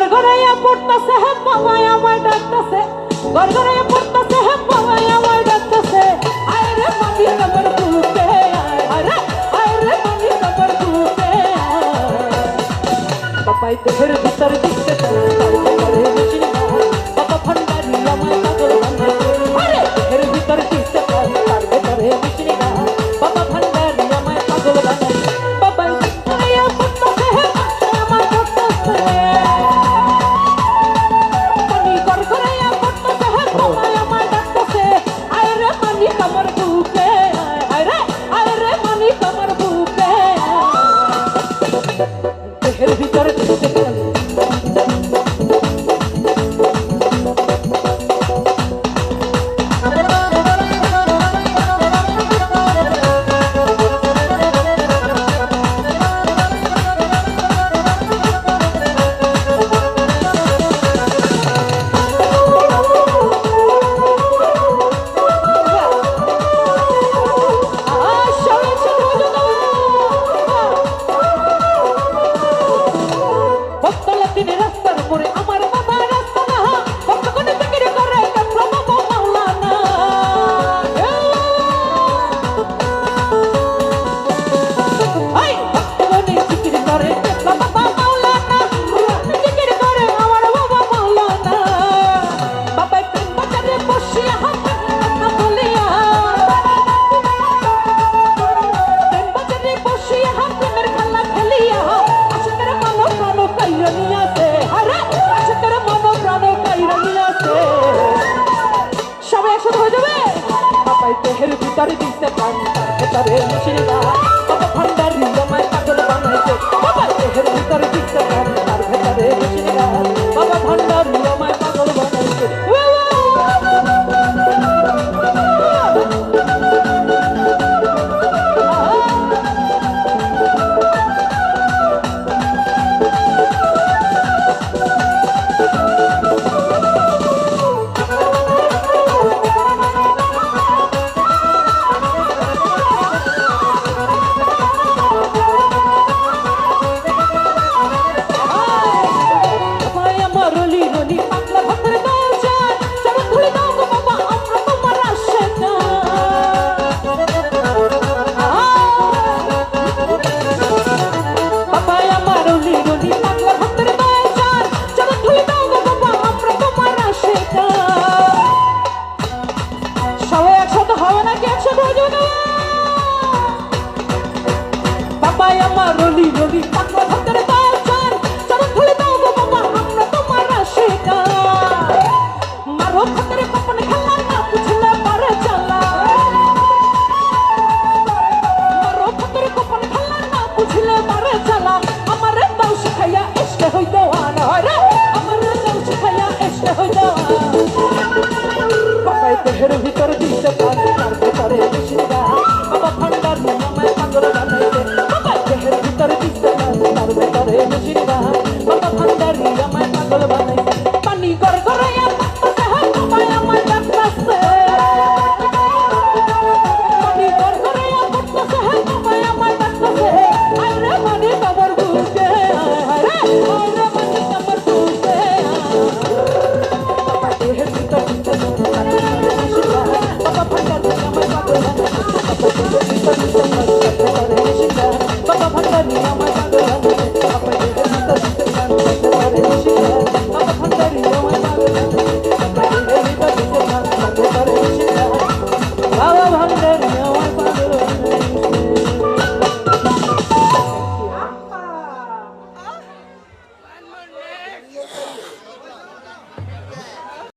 গড়গড়াইয়া পড়তাছে। তার দিতে পান তারে মুশিলা কত ভান্ডার নিয়ে মায় পাগল বানাইছে। বাবা এর ভিতরে দিতে পান তার ভেতরে মুশিলা আমার রলি রলি পাগল Enggak